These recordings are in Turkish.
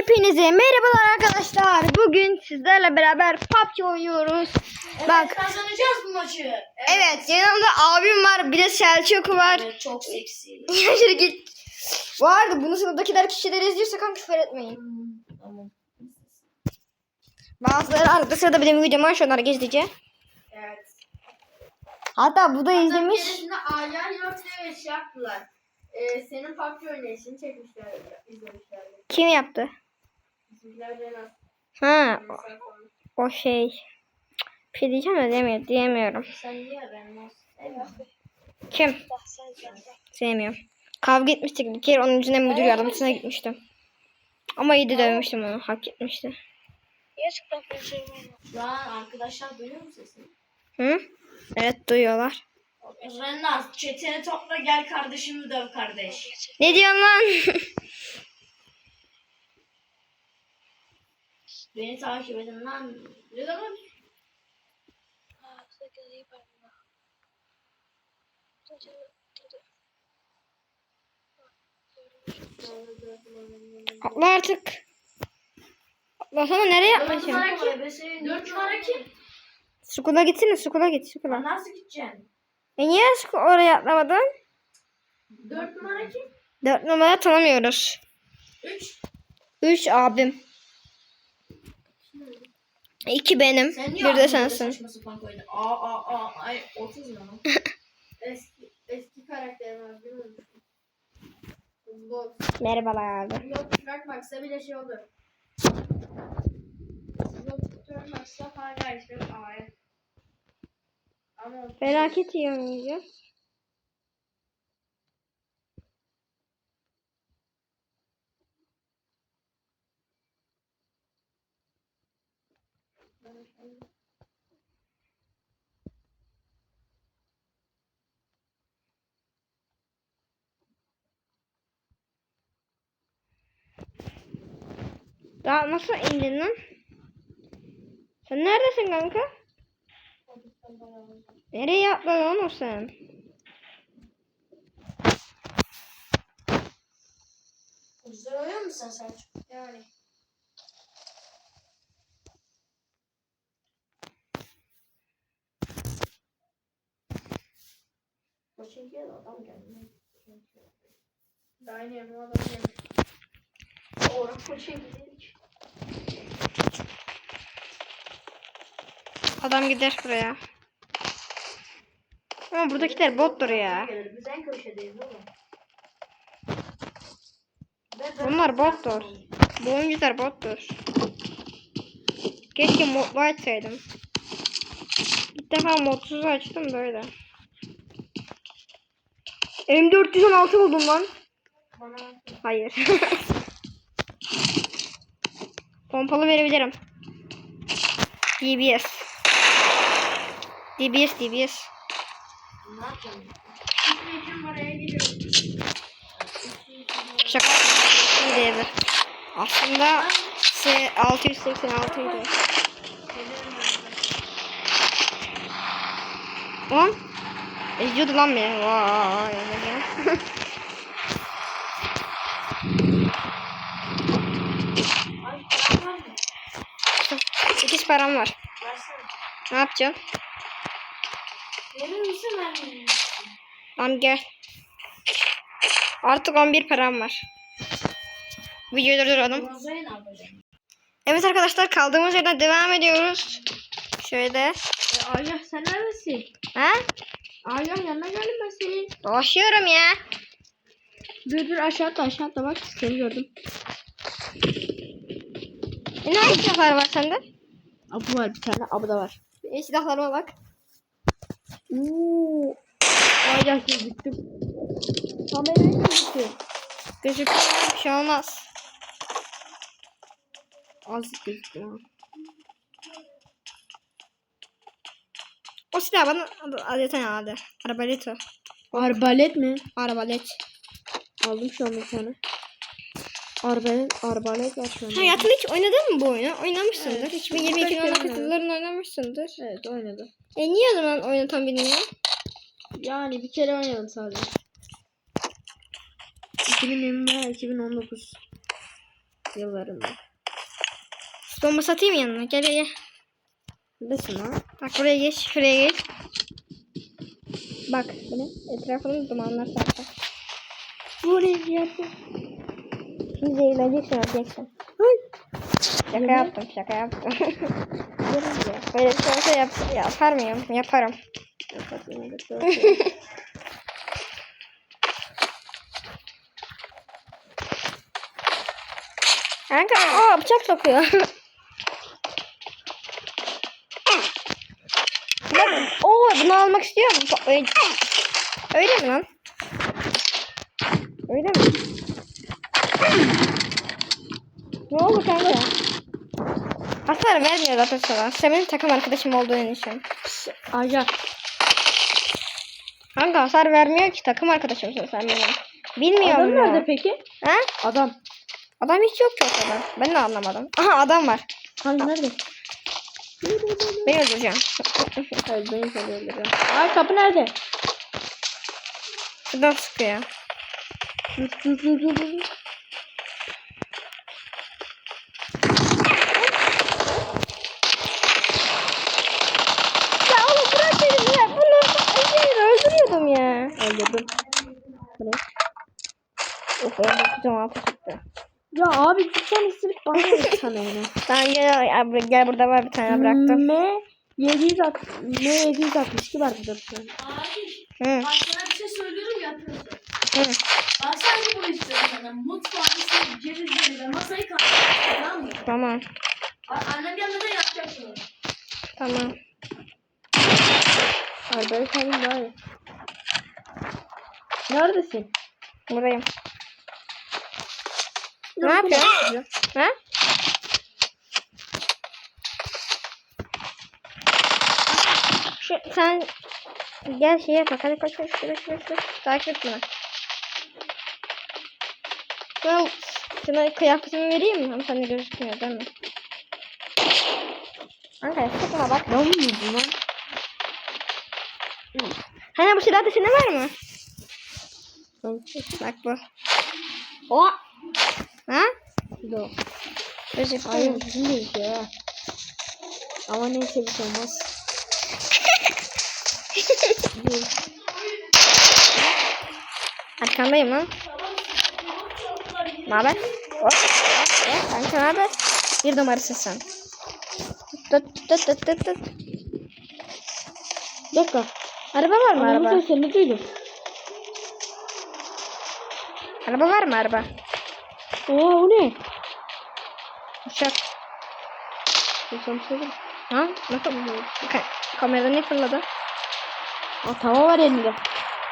Hepinize merhabalar arkadaşlar. Bugün sizlerle beraber PUBG oynuyoruz. Bak Kazanacağız bu maçı. evet yanımda abim var bir de Selçuk var. Evet, çok seksi. Şöyle git. Bu arada bunu sınıftakiler kişiler izliyorsa kan küfür etmeyin. Tamam. Bazıları arada sırada benim videomu açıyor onları gizlice. Evet. Hatta bu da izlemiş. Keresinde Ayar diye şey yaptılar. Ee, senin PUBG oynayışını çekmişler, izlemişler. Kim yaptı? Ha falan. o şey. Bir şey diyeceğim de diyemiyorum. Evet. Kim? Sevmiyorum. Kavga etmiştik bir kere onun yüzünden müdür yardımcısına gitmiştim. Ama iyi de dövmüştüm onu. Hak etmişti. Lan arkadaşlar duyuyor mu sesini? Hı? Evet duyuyorlar. Renaz çeteni topla gel kardeşimi döv kardeş. Ne diyorsun lan? Beni takip edin lan. Ne zaman? Atla artık. Atlasana nereye Dört numara kim? Dört numara kim? Sukula gitsene sukula git sukula. nasıl gideceksin? E niye oraya atlamadın? Dört numara kim? Dört numara tanımıyoruz. Üç. Üç abim. İki benim. Sen bir de sensin. Aa aa aa ay 30 ne lan? eski eski karakterim var biliyor musun? Merhabalar abi. yok çıkartmaksa bile şey olur. Yok hala işte A'ya. Ama Felaket iyi oynayacağız. Daha nasıl indin lan? Sen neredesin kanka? Nereye atladın onu sen? Güzel oynuyor musun sen? Yani. Gel adam gelmiyor. Daha yeni adam gelmiyor. Orada koçun Adam gider buraya. Ama buradakiler bottur ya. Bunlar bottur. Bu oyuncular bottur. Keşke modlu açsaydım. İlk defa modsuz açtım böyle. M416 buldum lan. Hayır. Pompalı verebilirim. DBS. DBS DBS. ne yapacağım? İki için oraya gidiyorum. Şaka. İyi değildi. Aslında se- 686 idi. Lan. Eziyordu lan beni. Vay. 8 param var. Ne yapacağım? Verir misin vermeyeyim? Tamam gel. Artık 11 param var. Videoyu durduralım. Evet arkadaşlar kaldığımız yerden devam ediyoruz. Şöyle. E, Ayah sen neredesin? Ha? Ayah yanına geldim ben senin. Dolaşıyorum ya. Dur dur aşağı atla aşağı atla bak seni gördüm. E, ne hangi silahlar var sende? Abu var bir tane abu da var. E, silahlarıma bak. Uuu. Ayah gözüktüm. Kameraya gözüktüm. Gözüküyor bir şey olmaz. Azıcık gözüktüm ha. O silah bana adeten aldı. Arbalet o. Arbalet mi? Arbalet. Aldım şu an bir tane. Arbalet, arbalet var şu an. Hayatında hiç oynadın mı bu oyunu? Oynamışsındır. Evet. Hiç bir 22 Birkaç kere 19 oynadım. yıllarını oynamışsındır. Evet oynadı. E niye o zaman oynatan bilmiyor? Yani bir kere oynadım sadece. 2020 veya 2019. yıllarında. Bomba satayım yanına. Gel gel. Nesin lan? Bak buraya geç. Şuraya geç. Bak. Böyle etrafını dumanlar sarsa. Buraya yaptım. Şimdi zehirleneceksin öleceksin. Şaka yaptım şaka yaptım. Böyle bir şey olsa yap, yapar mıyım? Yaparım. Kanka aa bıçak sokuyor. Oo bunu almak istiyor mu? Öyle mi lan? Öyle mi? Ne oldu kanka? Hasar vermiyor zaten sana. Senin takım arkadaşım olduğun için. Aja. Kanka hasar vermiyor ki takım arkadaşımsın sen benim. Bilmiyorum Adam ya. nerede peki? Ha? Adam. Adam hiç yok ki ortada. Ben de anlamadım. Aha adam var. Hangi nerede? Ben öldüreceğim. Hayır beni seni öldürüyor. Aa kapı nerede? Şuradan sıkıyor. Dur dur dur dur. 16 çıktı. Ya abi gideceğim ısırıp bana bir tane onu. Sen gel, abi, gel burada var bir tane bıraktım. M 760 M 762 var burada bir tane. Abi. Hı. Bak sana şey tamam? Tamam. Bak annem yanında yapacak. Tamam. Abi ben senin bari. Neredesin? Buradayım. Ne yapıyorsun? Ha? Şu, sen gel şeye bak hadi koş koş koş koş koş takip et. Şuna, şuna kıyafetimi vereyim mi? Ama sende gözükmüyor değil mi? Kanka sıkma bak. Ne oldu lan? Hani bu silahda senin var mı? Bak bu. O. Ha? Yok. Recep Hayır bizim de işte ya. Ama neyse bir şey olmaz. Arkandayım lan. Ne haber? Hop. hop, Kanka ne haber? Bir numarasın sen. Tut tut tut tut tut. Bir dakika. Araba var mı Araba. araba? sesini duydum. Araba var mı araba? Oo o ne? Uçak. Söyle. Ha? Nasıl? Ka kamerada ne fırladı? Aa tava var elinde.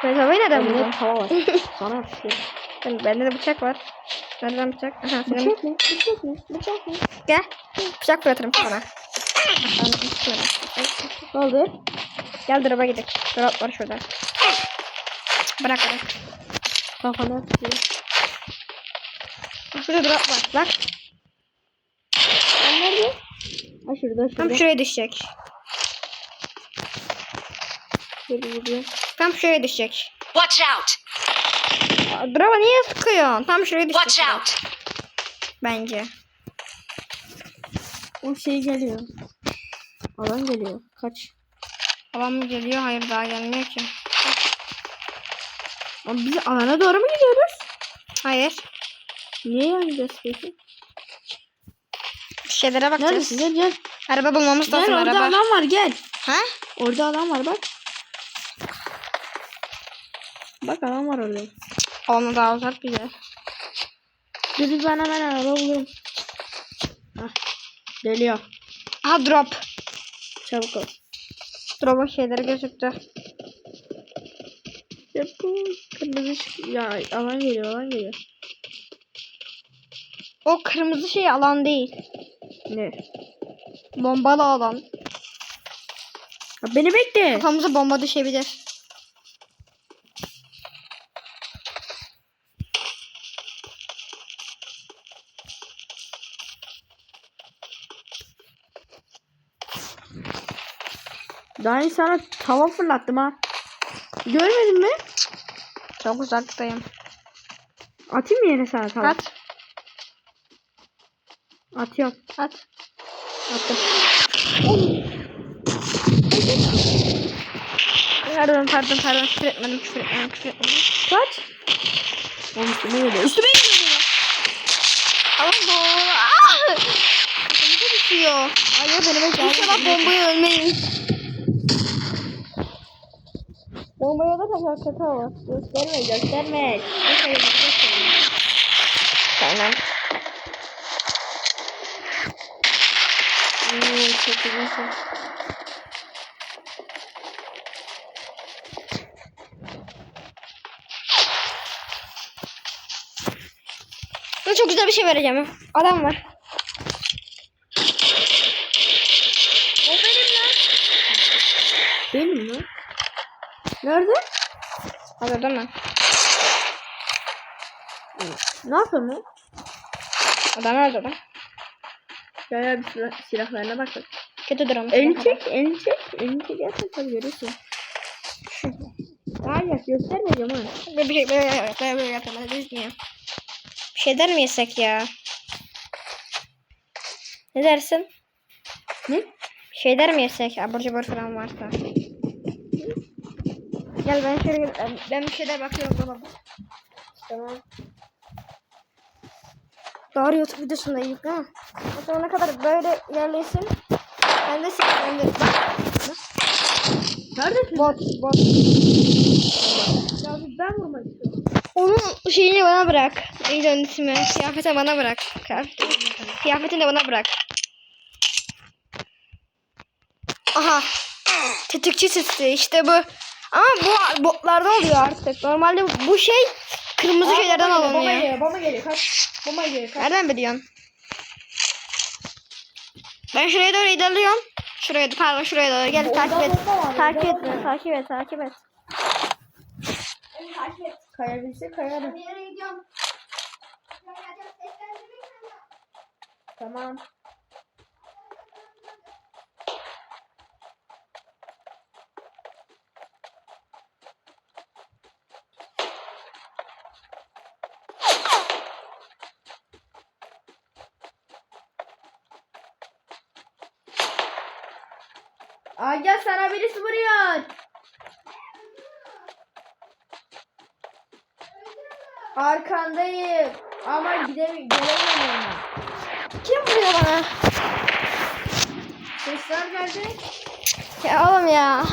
Ben arabayı nereden Elinde buldun? tava var. Sana bir şey. Ben, bende de bıçak var. Nereden bıçak? Aha senin Bıçak mı? Bıçak mı? Bıçak mı? Gel. Bıçak fırlatırım sana. Ne oldu? Gel drop'a gidelim. Drop var şurada. Bırak bırak. Kafana tutuyor. Şurada drop var. Bak. Sen nerede? Ha şurada Tam şurada. şuraya düşecek. Şurada şurada. Tam şuraya düşecek. Watch out! Drop'a niye sıkıyorsun? Tam şuraya düşecek. Watch out! Bence. O şey geliyor. Alan geliyor. Kaç. Alan mı geliyor? Hayır daha gelmiyor ki. Ama biz alana doğru mu gidiyoruz? Hayır. Niye yanacağız peki? Şeylere bakacağız. Neredesin? Gel gel. Araba bulmamız Gel lazım orada araba. alan var gel. Ha? Orada alan var bak. Bak alan var orada. Onu daha uzak bir yer. Dur dur ben hemen araba bulurum. Hah. Geliyor. Aha drop. Çabuk ol. Drop'un şeyleri gözüktü. Ya bu kırmızı ışık- ya alan geliyor alan geliyor. O kırmızı şey alan değil. Ne? Bombalı alan. Ya beni bekle. Kafamıza bomba düşebilir. Daha önce sana tava fırlattım ha. Görmedin mi? Çok uzaktayım. Atayım mı yere sana tava? At. Atıyorum. At. Attım. Pardon pardon pardon küfür etmedim küfür etmedim küfür etmedim. Kaç? Oğlum üstüme geliyor. Üstüme geliyor. Allah. Ah! Kafamıza düşüyor. Ay ya benim İnşallah bombaya ölmeyiz. Bombaya da takar kötü olur. Gösterme gösterme. Gösterme gösterme. Tamam. Çok güzel. Sana çok güzel bir şey vereceğim. ha. Adam var. O benim lan. Benim mi? Nerede? Abi orada mı? Ne yapıyor mu? Adam nerede adam? Gel gel bir silah, silahlarına bak bak. Kötüdür ama. Elini çek, elini çek. Elini çek gerçekten görüyorsun. Hayır göstermeyeceğim ha. Böyle bir şey böyle böyle böyle yapalım. Bir şeyden mi yesek ya? Ne dersin? Ne? Bir şeyler mi yesek? Abur cubur falan varsa. Gel ben şöyle ben, bir şeyler bakıyorum dolaba. Tamam. Doğru YouTube videosunda ha. O zamana kadar böyle ilerlesin. Ben de ben de bak. Neredesin? Bot bot. Ya ben vurmak istiyorum. Onun şeyini bana bırak. Neydi onun ismi? Bana bırak. Kıyafeti- Kıyafetini de bana bırak. Aha. Tetikçi sesi işte bu. Ama bu botlarda oluyor artık. Normalde bu şey kırmızı şeylerden Bomba alınıyor. geliyor, bomba geliyor. Kaç. Bomba geliyor. Kaç. Nereden biliyorsun? Ben şuraya doğru ilerliyorum. Şuraya pardon şuraya doğru gel takip et. Takip et bomba beni, takip et takip et. Kayabilse kayarım. Tamam. Gel sana birisi vuruyor. Arkandayım. Ama gidemiyorum. Gelemiyorum. Kim vuruyor bana? Sesler geldi. Ya oğlum ya.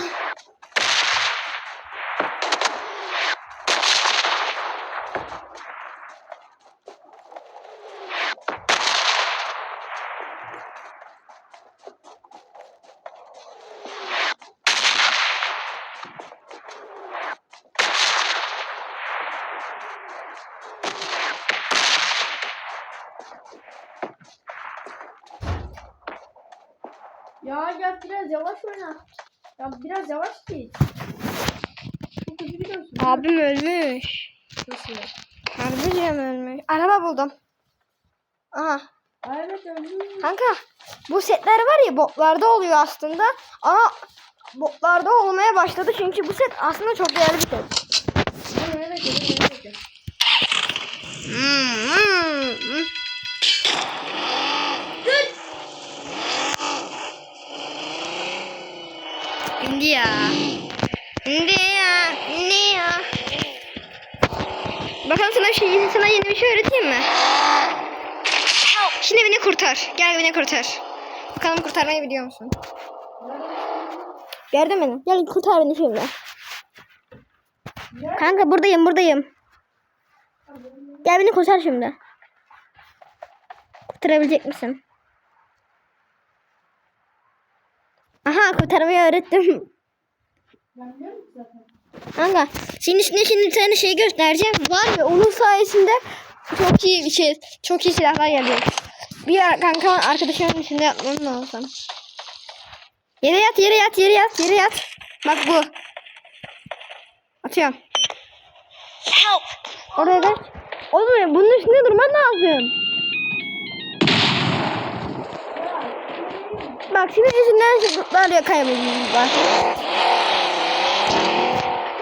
Ya gel biraz yavaş oyna. Ya biraz yavaş git. Çok hızlı gidiyorsun. Abim ölmüş. Nasıl? Harbiden ölmüş. Araba buldum. Aha. Evet öldüm. Kanka bu setler var ya botlarda oluyor aslında ama botlarda olmaya başladı çünkü bu set aslında çok değerli bir set. Bakalım sana, şey, sana yeni bir şey öğreteyim mi? Şimdi beni kurtar. Gel beni kurtar. Bakalım kurtarmayı biliyor musun? Gördün beni. Gel kurtar beni şimdi. Kanka buradayım buradayım. Gel beni kurtar şimdi. Kurtarabilecek misin? Aha kurtarmayı öğrettim. Ben. Kanka şimdi şimdi şimdi bir tane şey göstereceğim. Var ya onun sayesinde çok iyi bir şey. Çok iyi silahlar geliyor. Bir ara kanka arkadaşımın içinde yapmam lazım. Yere yat yere yat yere yat yere yat. Bak bu. Atıyorum. Oraya geç. Oğlum bunun üstünde durman lazım. Bak şimdi yüzünden zıplar ya kaybediyoruz bak.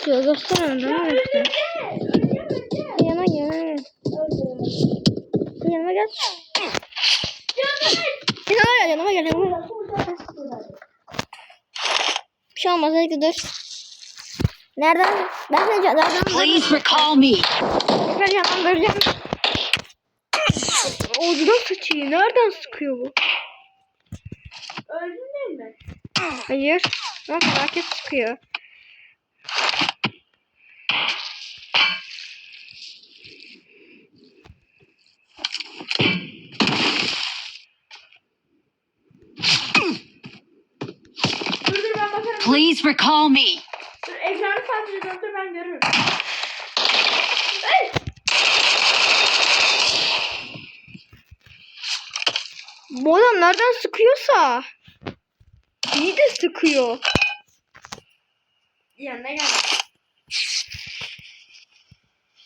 Sıkıyor? Göster onu. Bana göster. Yanıma gel. Yanıma gel. Yanıma gel. Yanıma gel. Yanıma gel. Bir şey olmaz. Hadi dur. Nereden? Ben seni nereden? Please recall me. Tekrar canlandıracağım. Ucuna sıçıyor. Nereden sıkıyor bu? Öldün değil mi? Hayır. Bak market sıkıyor. Dur dur ben bakarım. Please recall me. Ekranı sadece döndür ben görürüm. Hey! Bu adam nereden sıkıyorsa. İyi de sıkıyor. Yanına geldim.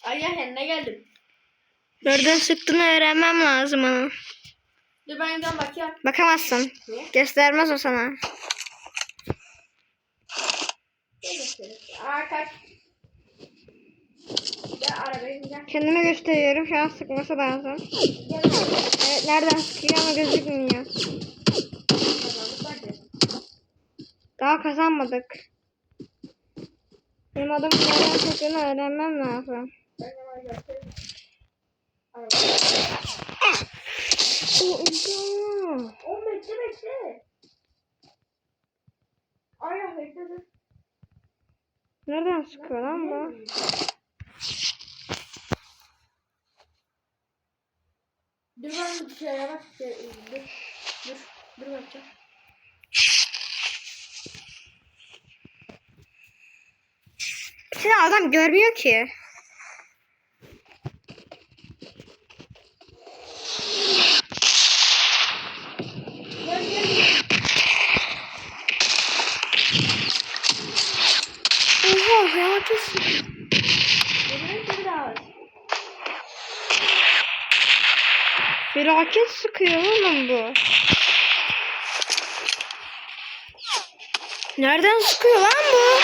Ay ya yanına geldim. Nereden sıktığını öğrenmem lazım onun. Dur ben gidiyorum bakıyorum. Bakamazsın. Niye? Göstermez o sana. Aa kaç. Gel arabaya gel. Kendime gösteriyorum. Şu an sıkması lazım. Gel. Evet nereden sıkıyor ama gözükmüyor. Daha kazanmadık. Benim adamın nereden sıktığını öğrenmem lazım. Oğlum bekle bekle. Ay ya bekle. Nereden sıkıyor lan bu? Dur ben bir şeye bak. Şey, Dur. Dur. Dur bakayım. Şimdi adam görmüyor ki. Gel gel. Oha ya kesin. Dur dur daha var. Felaket sıkıyor oğlum bu. Nereden sıkıyor lan bu?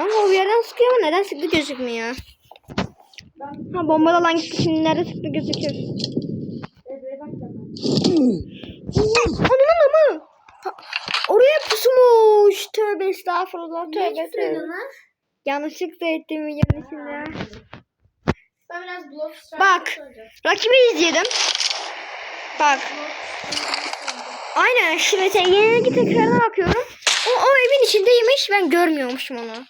Lan o yerden sıkıyor ama neden sıktı gözükmüyor. Ha bombada lan gitti şimdi nerede sıktı gözüküyor. Onun ama. Oraya pusmuş. Tövbe estağfurullah. Tövbe tövbe. Yanlışlıkla ettim içinde. Ben biraz blok Bak. Rakibi izledim. Bak. Aynen mesela yenilgi tekrarına bakıyorum. O, o evin içindeymiş ben görmüyormuşum onu.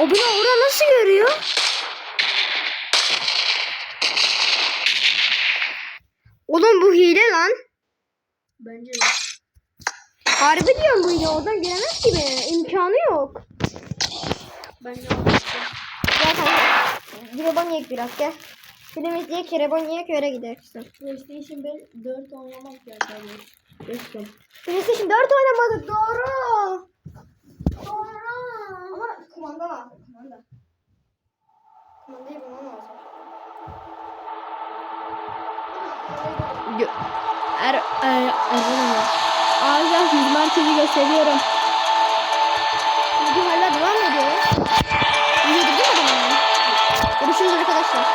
O bunu orada nasıl görüyor? Oğlum bu hile lan. Bence de. Harbi diyorum bu hile. Oradan giremez ki beni. İmkanı yok. Bence de. Gel kanka. Dirabon yiyek biraz gel. Film izleyek, Dirabon yiyek öyle gidersin. PlayStation 4 oynamak yani. Geçtim. PlayStation 4 oynamadık doğru. Doğru. Ama kumanda lazım. Kumanda. Kumandayı bulmam lazım. Er, er, er, Ağzı hizmetini gösteriyorum. Video hala devam ediyor. Video bitti mi? Görüşürüz arkadaşlar.